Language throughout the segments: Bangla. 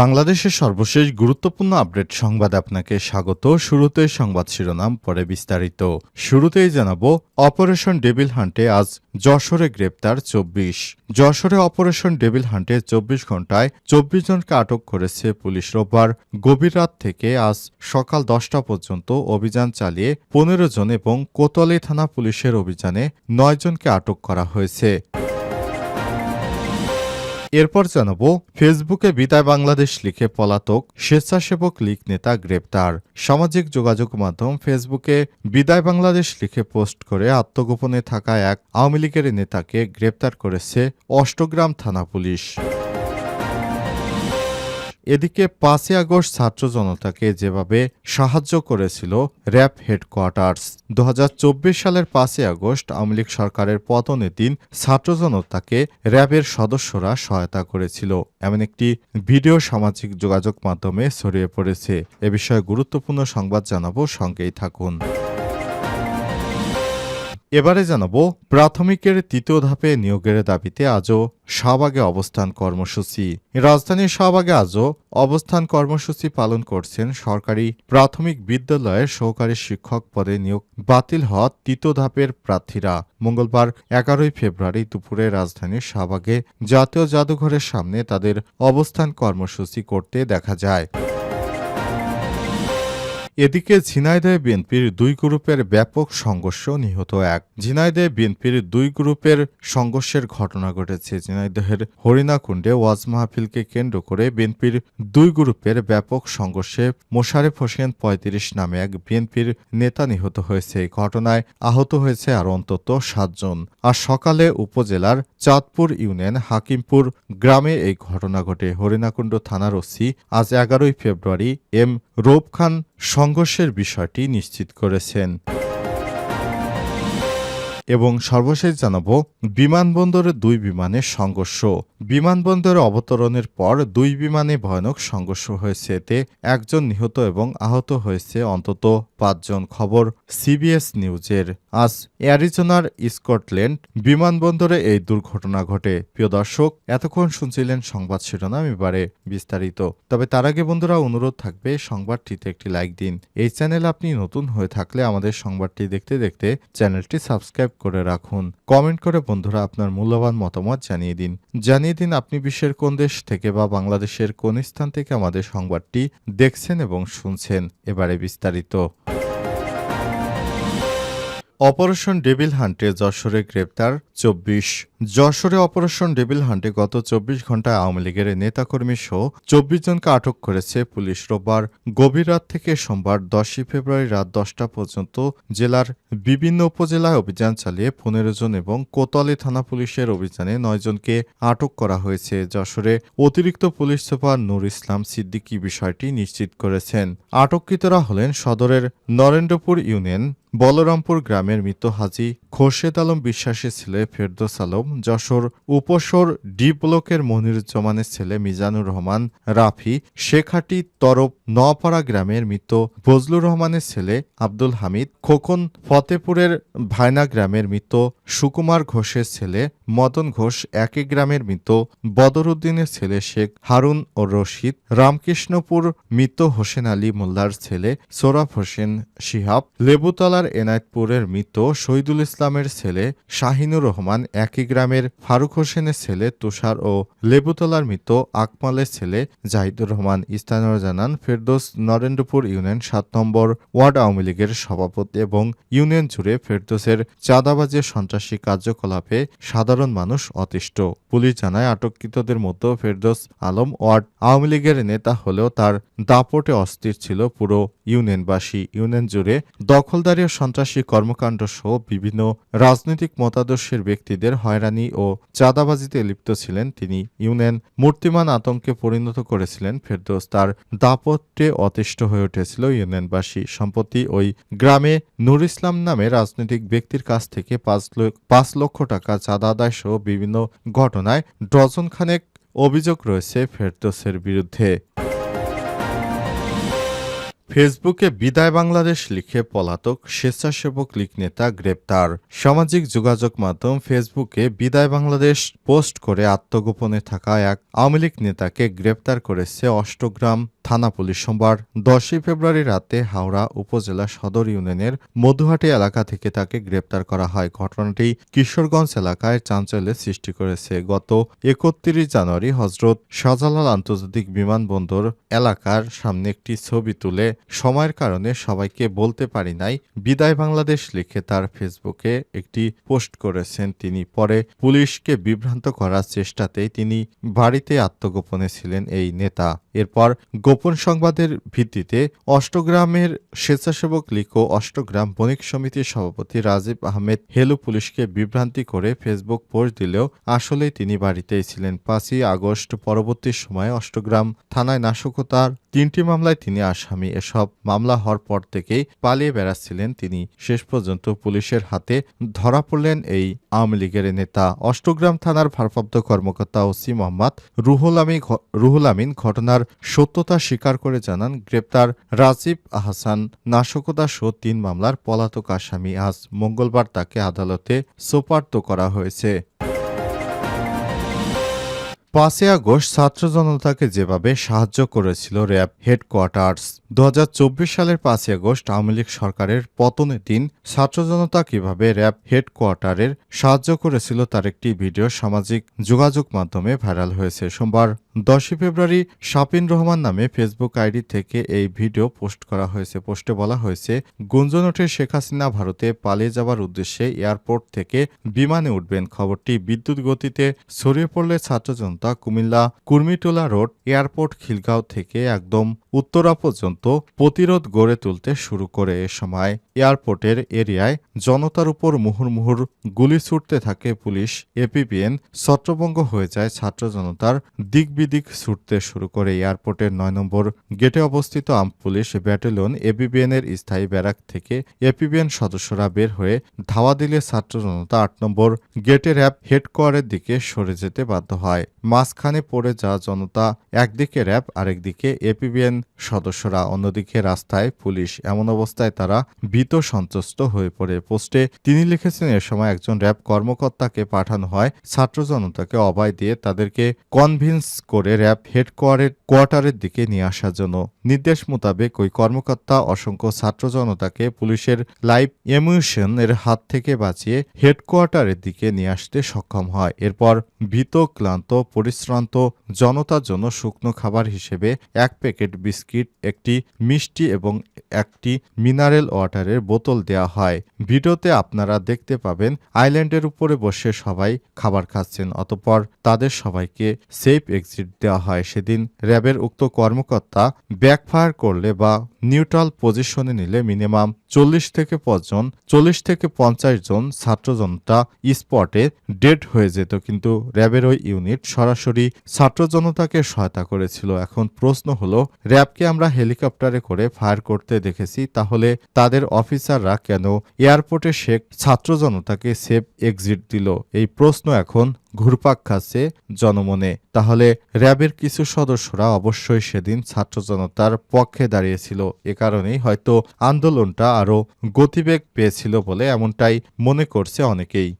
বাংলাদেশের সর্বশেষ গুরুত্বপূর্ণ আপডেট সংবাদ আপনাকে স্বাগত। শুরুতে সংবাদ শিরোনাম, পরে বিস্তারিত। শুরুতেই জানাব, অপারেশন ডেভিল হান্টে আজ যশোরে গ্রেপ্তার চব্বিশ। যশোরে অপারেশন ডেভিল হান্টে চব্বিশ ঘন্টায় চব্বিশ জনকে আটক করেছে পুলিশ। রোববার গভীর রাত থেকে আজ সকাল দশটা পর্যন্ত অভিযান চালিয়ে পনেরো জন এবং কোতোয়ালি থানা পুলিশের অভিযানে নয় জনকে আটক করা হয়েছে। এরপর জানাব, ফেসবুকে বিদায় বাংলাদেশ লিখে পলাতক স্বেচ্ছাসেবক লীগ নেতা গ্রেপ্তার। সামাজিক যোগাযোগ মাধ্যম ফেসবুকে বিদায় বাংলাদেশ লিখে পোস্ট করে আত্মগোপনে থাকা এক আওয়ামী লীগের নেতাকে গ্রেপ্তার করেছে অষ্টগ্রাম থানা পুলিশ। এদিকে পাঁচই আগস্ট ছাত্র জনতাকে যেভাবে সাহায্য করেছিল র্যাব হেডকোয়ার্টার্স দু হাজার চব্বিশ সালের পাঁচই আগস্ট আওয়ামী লীগ সরকারের পতনের দিন ছাত্র জনতাকে র্যাবের সদস্যরা সহায়তা করেছিল। এমন একটি ভিডিও সামাজিক যোগাযোগ মাধ্যমে ছড়িয়ে পড়েছে। এ বিষয়ে গুরুত্বপূর্ণ সংবাদ জানাব, সঙ্গেই থাকুন। এবারে জানাব, প্রাথমিকের তৃতীয় ধাপে নিয়োগের দাবিতে আজও শাহবাগে অবস্থান কর্মসূচি। রাজধানীর শাহবাগে আজও অবস্থান কর্মসূচি পালন করছেন সরকারি প্রাথমিক বিদ্যালয়ের সহকারী শিক্ষক পদে নিয়োগ বাতিল হওয়া তৃতীয় ধাপের প্রার্থীরা। মঙ্গলবার এগারোই ফেব্রুয়ারি দুপুরে রাজধানীর শাহবাগে জাতীয় জাদুঘরের সামনে তাদের অবস্থান কর্মসূচি করতে দেখা যায়। এদিকে ঝিনাইদহে বিএনপির দুই গ্রুপের ব্যাপক সংঘর্ষ নিহত এক। ঝিনাইদহে বিএনপির দুই গ্রুপের সংঘর্ষের ঘটনা ঘটেছে। ঝিনাইদহের হরিণাকুণ্ডে ওয়াজ মাহফিলকে কেন্দ্র করে বিএনপির দুই গ্রুপের ব্যাপক সংঘর্ষে মোশারেফ হোসেন পঁয়ত্রিশ নামে এক বিএনপির নেতা নিহত হয়েছে। এই ঘটনায় আহত হয়েছে আর অন্তত সাতজন আর সকালে উপজেলার চাঁদপুর ইউনিয়ন হাকিমপুর গ্রামে এই ঘটনা ঘটে। হরিণাকুণ্ড থানার ওসি আজ এগারোই ফেব্রুয়ারি এম রৌব খান সংঘর্ষের বিষয়টি নিশ্চিত করেছেন। এবং সর্বশেষ জানাব, বিমানবন্দরে দুই বিমানের সংঘর্ষ। বিমানবন্দরে অবতরণের পর দুই বিমানে ভয়ানক সংঘর্ষ হয়েছে। এতে একজন নিহত এবং আহত হয়েছে অন্তত পাঁচজন। খবর সিবিএস নিউজের। আজ অ্যারিজোনার স্কটল্যান্ড বিমানবন্দরে এই দুর্ঘটনা ঘটে। প্রিয় দর্শক, এতক্ষণ শুনছিলেন সংবাদ শিরোনাম, এবারে বিস্তারিত। তবে তার আগে বন্ধুরা, অনুরোধ থাকবে সংবাদটিতে একটি লাইক দিন। এই চ্যানেল আপনি নতুন হয়ে থাকলে আমাদের সংবাদটি দেখতে দেখতে চ্যানেলটি সাবস্ক্রাইব করে রাখুন। কমেন্ট করে বন্ধুরা আপনার মূল্যবান মতামত জানিয়ে দিন। জানিয়ে দিন আপনি বিশ্বের কোন দেশ থেকে বা বাংলাদেশের কোন স্থান থেকে আমাদের সংবাদটি দেখছেন এবং শুনছেন। এবারে বিস্তারিত। অপারেশন ডেভিল হান্টে যশোরে গ্রেপ্তার চব্বিশ যশোরে অপারেশন ডেভিল হান্টে গত চব্বিশ ঘন্টায় আওয়ামী লীগের নেতাকর্মী সহ চব্বিশ জনকে আটক করেছে পুলিশ রোববার গভীর রাত থেকে সোমবার দশই ফেব্রুয়ারি রাত দশটা পর্যন্ত জেলার বিভিন্ন উপজেলায় অভিযান চালিয়ে পনেরো জন এবং কোতোয়ালি থানা পুলিশের অভিযানে নয় জনকে আটক করা হয়েছে। যশোরে অতিরিক্ত পুলিশ সুপার নূর ইসলাম সিদ্দিকী বিষয়টি নিশ্চিত করেছেন। আটককৃতরা হলেন সদরের নরেন্দ্রপুর ইউনিয়ন বলরামপুর গ্রামের মৃত হাজি খোরশেদ আলম বিশ্বাসের ছেলে ফেরদোস আলম যশোর উপসর ডি ব্লকের মনিরুজ্জামানের ছেলে মিজানুর রহমান, রাফি শেখাটি তরফ নপাড়া গ্রামের মৃত ফজলুর রহমানের ছেলে আব্দুল হামিদ, খোকন ফতেপুরের ভায়না গ্রামের মৃত সুকুমার ঘোষের ছেলে মদন ঘোষ একই গ্রামের মৃত বদরুদ্দিনের ছেলে শেখ হারুন ও রশিদ, রামকৃষ্ণপুর মৃত হোসেন আলী মোল্লার ছেলে সোরাফ হোসেন শিহাব, লেবুতলার এনায়তপুরের মৃত শহীদুল ইসলামের ছেলে শাহিনুর রহমান একই গ্রামের ফারুক হোসেনের ছেলে তুষার ও লেবুতলার মৃত আকমালের ছেলে জাহিদুর রহমান স্থানীয় জানান, ফেরদোস নরেন্দ্রপুর ইউনিয়ন সাত নম্বর ওয়ার্ড আওয়ামী লীগের সভাপতি এবং ইউনিয়ন জুড়ে ফেরদোসের চাঁদাবাজের সন্ত্রাসী কার্যকলাপে সাধারণ মানুষ অতিষ্ঠ। পুলিশ জানায়, আটককৃতদের মধ্যে ফেরদোস আলম ওয়ার্ড আওয়ামী লীগের নেতা হলেও তার দাপটে অস্থির ছিল পুরো ইউনিয়নবাসী। ইউনিয়ন জুড়ে দখলদারি ও সন্ত্রাসী কর্মকাণ্ড সহ বিভিন্ন রাজনৈতিক মতাদর্শের ব্যক্তিদের হয়রানি ও চাঁদাবাজিতে লিপ্ত ছিলেন তিনি। ইউনিয়ন মূর্তিমান আতঙ্কে পরিণত করেছিলেন ফেরদৌস। তার দাপটে অতিষ্ঠ হয়ে উঠেছিল ইউনিয়নবাসী সম্প্রতি ওই গ্রামে নুর ইসলাম নামে রাজনৈতিক ব্যক্তির কাছ থেকে পাঁচ পাঁচ লক্ষ টাকা চাঁদা আদায় সহ বিভিন্ন ঘটনায় ডজন খানেক অভিযোগ রয়েছে ফেরদোসের বিরুদ্ধে। ফেসবুকে বিদায় বাংলাদেশ লিখে পলাতক স্বেচ্ছাসেবক লীগ নেতা গ্রেপ্তার। সামাজিক যোগাযোগ মাধ্যম ফেসবুকে বিদায় বাংলাদেশ পোস্ট করে আত্মগোপনে থাকা এক আওয়ামী লীগ নেতাকে গ্রেপ্তার করেছে অষ্টগ্রাম থানা পুলিশ সোমবার দশই ফেব্রুয়ারি রাতে হাওড়া উপজেলা সদর ইউনিয়নের মধুহাটি এলাকা থেকে তাকে গ্রেপ্তার করা হয়। ঘটনাটি কিশোরগঞ্জ এলাকায় চাঞ্চল্যের সৃষ্টি করেছে। গত একত্রিশ জানুয়ারি হজরত শাহজালাল আন্তর্জাতিক বিমানবন্দর এলাকার সামনে একটি ছবি তুলে সময়ের কারণে সবাইকে বলতে পারি নাই। বিদায় বাংলাদেশ লিখে তার ফেসবুকে একটি পোস্ট করেছেন তিনি। পরে পুলিশকে বিভ্রান্ত করার চেষ্টাতেই তিনি বাড়িতে আত্মগোপনে ছিলেন এই নেতা। এরপর গোপন সংবাদের ভিত্তিতে অষ্টগ্রামের স্বেচ্ছাসেবক লীগ ও অষ্টগ্রাম বণিক সমিতির সভাপতি রাজীব আহমেদ হেলু পুলিশকে বিভ্রান্তি করে ফেসবুক পোস্ট দিলেও আসলে তিনি বাড়িতেই ছিলেন। পাঁচই আগস্ট পরবর্তী সময়ে অষ্টগ্রাম থানায় নাশকতার তিনটি মামলায় তিনি আসামি। এসব মামলা হওয়ার পর থেকেই পালিয়ে বেড়াচ্ছিলেন তিনি। শেষ পর্যন্ত পুলিশের হাতে ধরা পড়লেন এই আওয়ামী লীগের নেতা। অষ্টগ্রাম থানার ভারপ্রাপ্ত কর্মকর্তা ওসি মোহাম্মদ রুহুল আমিন রুহুল আমিন ঘটনার সত্যতা স্বীকার করে জানান গ্রেপ্তার রাজীব আহসান। নাশকতা সহ তিন মামলার পলাতক আসামি আজ মঙ্গলবার তাকে আদালতে সোপার্দ করা হয়েছে। পাঁচই আগস্ট ছাত্র জনতাকে যেভাবে সাহায্য করেছিল র্যাব হেডকোয়ার্টার্স দু হাজার চব্বিশ সালের পাঁচই আগস্ট আওয়ামী লীগ সরকারের পতনের দিন ছাত্র জনতা কীভাবে র্যাব হেডকোয়ার্টারের সাহায্য করেছিল তার একটি ভিডিও সামাজিক যোগাযোগ মাধ্যমে ভাইরাল হয়েছে। সোমবার দশই ফেব্রুয়ারি শাপিন রহমান নামে ফেসবুক আইডি থেকে এই ভিডিও পোস্ট করা হয়েছে। পোস্টে বলা হয়েছে, গুঞ্জন ওঠে শেখ হাসিনা ভারতে পালিয়ে যাওয়ার উদ্দেশ্যে এয়ারপোর্ট থেকে বিমানে উঠবেন। খবরটি বিদ্যুৎ গতিতে ছড়িয়ে পড়লে ছাত্র জনতা কুমিল্লা কুর্মিটোলা রোড এয়ারপোর্ট খিলগাঁও থেকে একদম উত্তরা পর্যন্ত প্রতিরোধ গড়ে তুলতে শুরু করে। এ সময় এয়ারপোর্টের এরিয়ায় জনতার উপর মুহুর্মুহুর গুলি ছুটতে থাকে পুলিশ। এপিপিএন ছত্রভঙ্গ হয়ে যায় ছাত্র জনতার দিক ছুটতে শুরু করে এয়ারপোর্টের নয় নম্বর গেটে অবস্থিত আম পুলিশ ব্যাটালিয়ন এপিবিএন এর স্থায়ী ব্যারাক থেকে এপিবিএন সদস্যরা বের হয়ে ধাওয়া দিলে ছাত্র জনতা আট নম্বর গেটের অ্যাপ হেডকোয়ারের দিকে সরে যেতে বাধ্য হয়। মাঝখানে পড়ে যাওয়া জনতা একদিকে র্যাব, আরেকদিকে এপিবিএন সদস্যরা। অন্যদিকে রাস্তায় পুলিশ। এমন অবস্থায় তারা ভীত সন্ত্রস্ত হয়ে পড়ে। পোস্টে তিনি লিখেছেন, এ সময় একজন র্যাব কর্মকর্তাকে পাঠানো হয়। ছাত্র জনতাকে অভয় দিয়ে তাদেরকে কনভিন্স করে র্যাব হেডকোয়ারের কোয়ার্টারের দিকে নিয়ে আসার জন্য নির্দেশ মোতাবেক ওই কর্মকর্তা অসংখ্য ছাত্র জনতাকে পুলিশের লাইভ এমিউশন এর হাত থেকে বাঁচিয়ে হেডকোয়ার্টারের দিকে নিয়ে আসতে সক্ষম হয়। এরপর ভীত, ক্লান্ত, পরিশ্রান্ত জনতার জন্য শুকনো খাবার হিসেবে এক প্যাকেট বিস্কিট, একটি মিষ্টি এবং একটি মিনারেল ওয়াটারের বোতল দেওয়া হয়। ভিডিওতে আপনারা দেখতে পাবেন আইল্যান্ডের উপরে বসে সবাই খাবার খাচ্ছেন, অতপর তাদের সবাইকে সেফ এক্সিট দেওয়া হয়। সেদিন র্যাবের উক্ত কর্মকর্তা ব্যাকফায়ার করলে বা নিউট্রাল পজিশনে নিলে মিনিমাম চল্লিশ থেকে জন, চল্লিশ থেকে পঞ্চাশ জন ছাত্র জনতা স্পটে ডেড হয়ে যেত, কিন্তু র্যাবের ওই ইউনিট সরাসরি ছাত্র জনতাকে সহায়তা করেছিল। এখন প্রশ্ন হলো, র্যাবকে আমরা হেলিকপ্টারে করে ফায়ার করতে দেখেছি, তাহলে তাদের অফিসাররা কেন এয়ারপোর্টে শেখ ছাত্র জনতাকে সেফ এক্সিট দিল? এই প্রশ্ন এখন ঘুরপাক খাচ্ছে জনমনে। তাহলে র্যাবের কিছু সদস্যরা অবশ্যই সেদিন ছাত্র জনতার পক্ষে দাঁড়িয়েছিল। এ কারণেই হয়তো আন্দোলনটা আরও গতিবেগ পেয়েছিল বলে এমনটাই মনে করছে অনেকেই।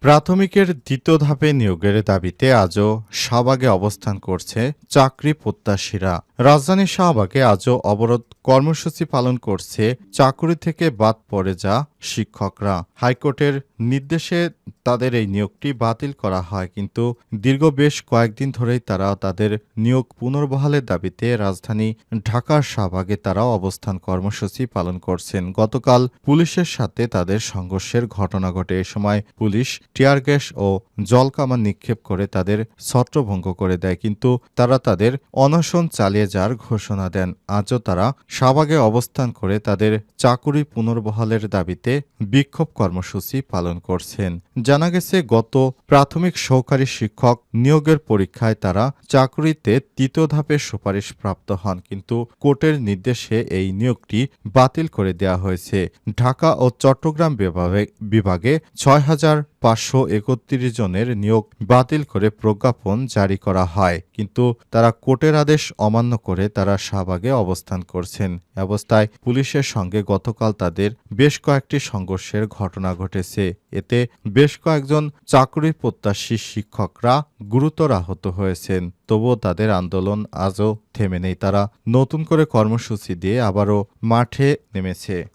প্রাথমিকের দ্বিতীয় ধাপে নিয়োগের দাবিতে আজও শাহবাগে অবস্থান করছে চাকরি প্রত্যাশীরা। রাজধানীর শাহবাগে আজও অবরোধ কর্মসূচি পালন করছে চাকরি থেকে বাদ পড়ে যা শিক্ষকরা। হাইকোর্টের নির্দেশে তাদের এই নিয়োগটি বাতিল করা হয়। কিন্তু দীর্ঘ বেশ কয়েকদিন ধরেই তারা তাদের নিয়োগ পুনর্বহালের দাবিতে রাজধানী ঢাকার শাহবাগে তারা অবস্থান কর্মসূচি পালন করছেন। গতকাল পুলিশের সাথে তাদের সংঘর্ষের ঘটনা ঘটে। এ সময় পুলিশ টিয়ার গ্যাস ও জলকামান নিক্ষেপ করে তাদের ছত্রভঙ্গ করে দেয়। কিন্তু তারা তাদের অনশন চালিয়ে যাওয়ার ঘোষণা দেন। আজও তারা শাহবাগে অবস্থান করে তাদের চাকুরি পুনর্বহালের দাবিতে বিক্ষোভ কর্মসূচি পালন করছেন। জানা গেছে, গত প্রাথমিক সহকারী শিক্ষক নিয়োগের পরীক্ষায় তারা চাকরিতে তৃতীয় ধাপের সুপারিশ প্রাপ্ত হন, কিন্তু কোর্টের নির্দেশে এই নিয়োগটি বাতিল করে দেওয়া হয়েছে। ঢাকা ও চট্টগ্রাম বিভাগে ছয় হাজার পাঁচশো একত্রিশ জনের নিয়োগ বাতিল করে প্রজ্ঞাপন জারি করা হয়। কিন্তু তারা কোর্টের আদেশ অমান্য করে তারা শাহবাগে অবস্থান করছেন। অবস্থায় পুলিশের সঙ্গে গতকাল তাদের বেশ কয়েকটি সংঘর্ষের ঘটনা ঘটেছে। এতে বেশ কয়েকজন চাকরি প্রত্যাশী শিক্ষকরা গুরুতর আহত হয়েছেন। তবুও তাদের আন্দোলন আজও থেমে নেই। তারা নতুন করে কর্মসূচি দিয়ে আবারও মাঠে নেমেছে।